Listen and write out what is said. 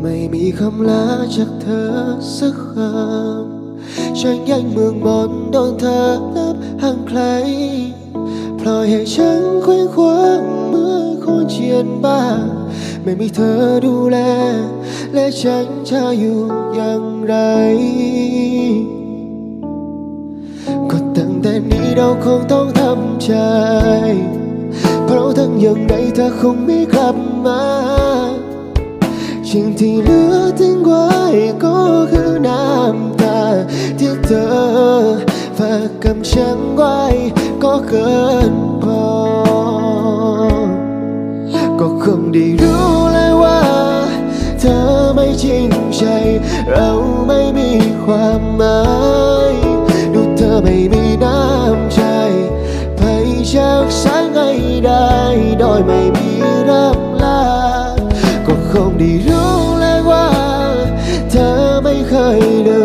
ไม่มีคำลาจากเธอสักคำฉันยังเมืองบนโดนเธอนับห่างไกลปล่อยให้ฉันเคว้งคว้างเมื่อคนเชียนบ้า ไม่มีเธอดูแล และฉันจะอยู่อย่างไร เราคงต้องทำใจ เพราะทั้งย่างไรเธอคงไม่กลับมาสิ่งที่เหลือทิ้งไว้ก็คือน้ำตาที่เธอฝากกับฉันไว้ก็เกินพอ ก็คงได้รู้แล้วว่า เธอไม่จริงใจ เราไม่มีความหมายดูเธอไม่มี ได้โดยไม่มีรับลาก็คงได้รู้แล้วว่า เธอไม่เคยเดิน